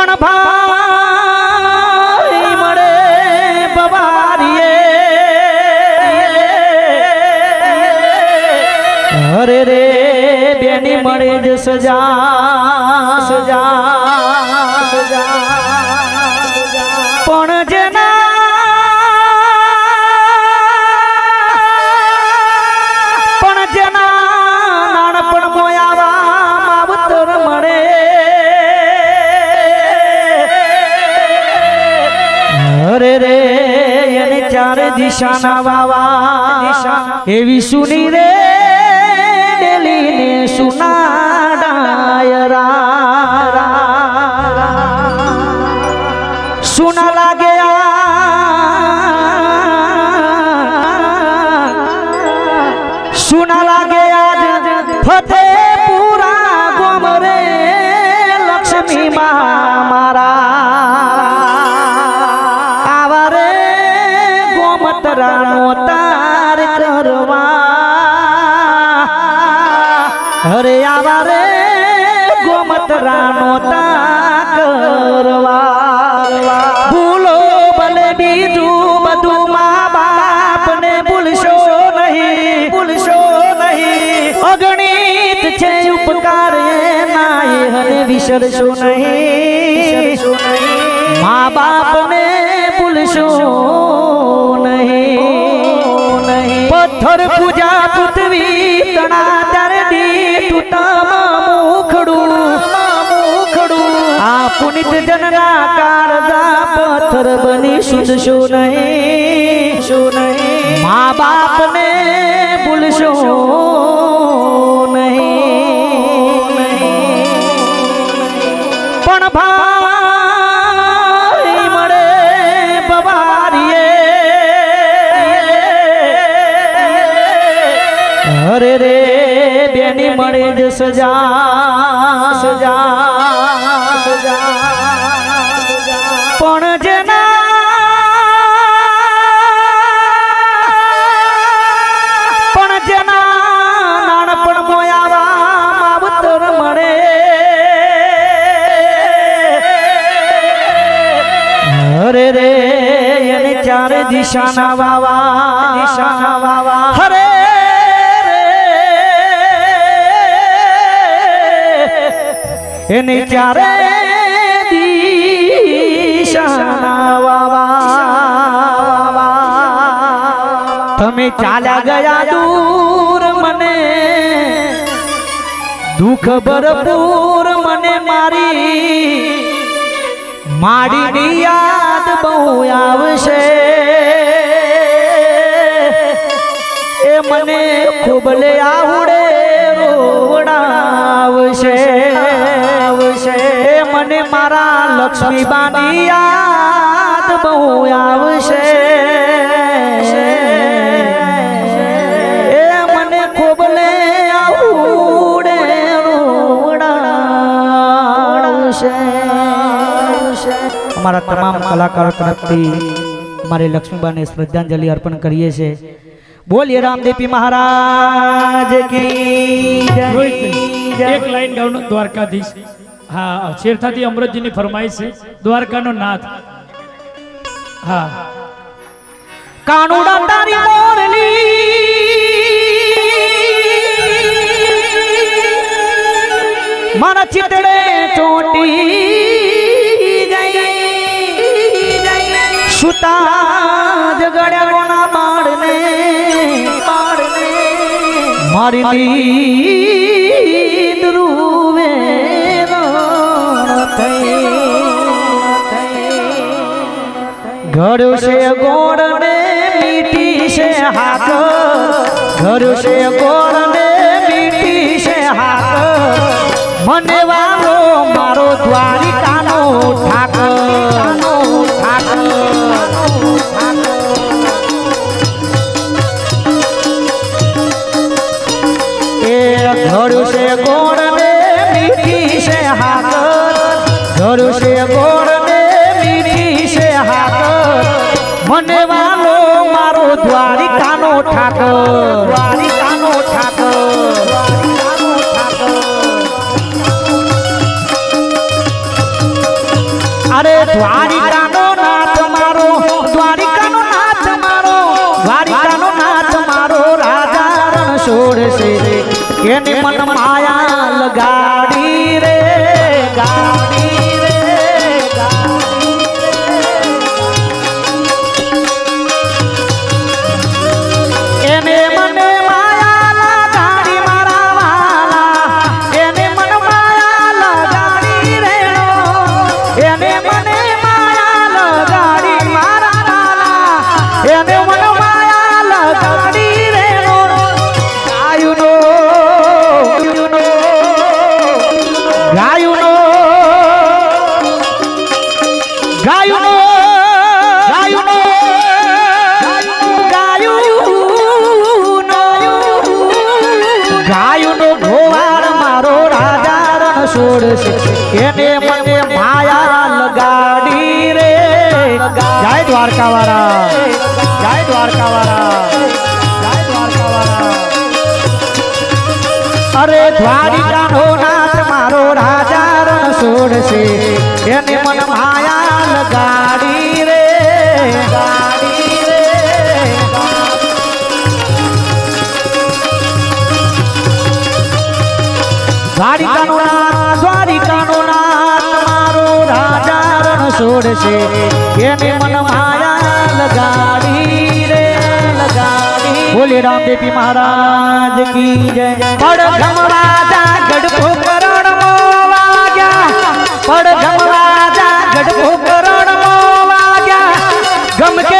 પણ ભાઈ મળે બબારીએ અરે રે બેની મળે જ સજા. ચારે દિશાના વાવા એવી સુની રે ડેલીને સુના ડાયરા સુના લાગે આ સુના લાગે આજ ફતેપુરા તાર કરવા. હરે આવા રે ગોમતરાનો તાર કરવા. ભૂલો ભલે બીજું બધું મા બાપને ભૂલશો નહીં ભૂલશો નહીં. અગણિત છે ઉપકાર નાય હરે વિસરશો નહીં. મા બાપને ભૂલશો નહીં. પથ્થર પૂજા પૃથ્વી તણા ત્યારે તૂટામાં મુખડું મુખડું આ પુનિત જનના કાળજા પથ્થર બની સુધશો નહીં. શું નહીં. મા બાપને ભૂલશો અરે રે બેની મળે જ સજા સજા સજા. પણ જેના પણ જેના નાનપણ મોયાવા માવતર મળે. અરે રે એને ચારે દિશાના વાવા. દિશાના વાવા. હરે એને ક્યારે તમે ચાલ્યા ગયા દૂર મને. દુઃખ ભરપૂર મને મારી માડીની યાદ બહુ આવશે. એ મને ખૂબ લે આવડે રોવડાવશે. મારા લક્ષ્મીબાની યાદ બહુ આવશે. એ મને ખૂબ લે આવડે અમારા તમામ કલાકારો તરફથી મારી લક્ષ્મીબાને શ્રદ્ધાંજલિ અર્પણ કરીએ છીએ. બોલીએ રામદેવી મહારાજ એક લાઈન દ્વારકાધીશ. હા શેરથાથી અમૃતજીની ફરમાઈશ છે, દ્વારકાનો નાથ. હા. કાનુડા તારી મોરલી મારા ચિતડે ચોટી સુતા જગડ્યા કોના બાળને બાળને, મારી રૂવે ઘડ્યો છે ગોળ ને મીઠી છે હાથ. ઘડ્યો છે ગોળ ને મીઠી છે હાથ. મને વાલો મારો દ્વારિકાનો ઠાકર. મને વાલો મારો દ્વારિકાનો ઠાકર. દ્વારિકાનો ઠાકર. અરે દ્વારિકાનો નાથ મારો, દ્વારિકાનો નાથ મારો, દ્વારિકાનો નાથ મારો રાજા રણ છોડશે. એને મન માયા લગા છોડશે. એને મને માયા લગાડી રે. જય દ્વારકા વાળા જય દ્વારકા વાળા જય દ્વારકા વાળા અરે દ્વારિકા નો નાથ મારો રાજા રણ છોડશે. એને મને માયા લગાડી રે. છોડશે. એને મન માયા લગાડી રે લગાડી બોલે રામદેવી મહારાજ કી જય. પડ ગમવાજા ગઢપો કરણ વાગ્યા. પડ ગમવાજા ગઢપો કરણ વાગ્યા. ગમકે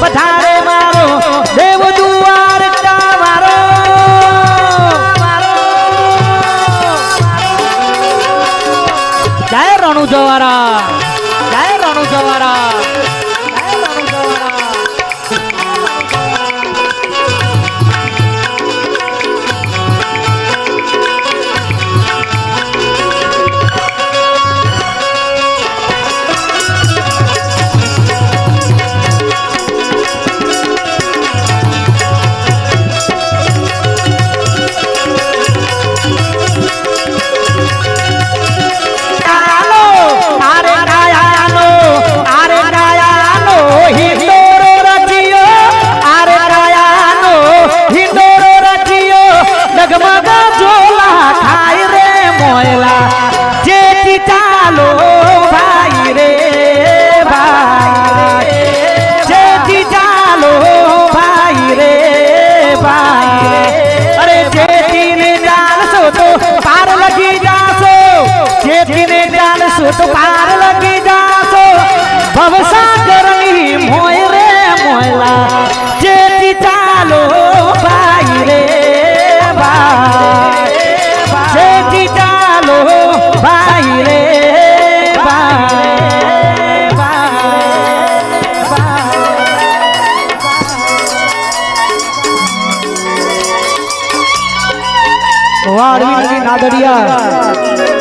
પધારે મારો દેવ દ્વારકા મારો. જય રણુ જવારા તો પાર લગી જાશો. ભવસાગરની મોય રે મોયલા. જેથી ચાલો ભાઈ રે ભાઈ. જેથી નાદડિયા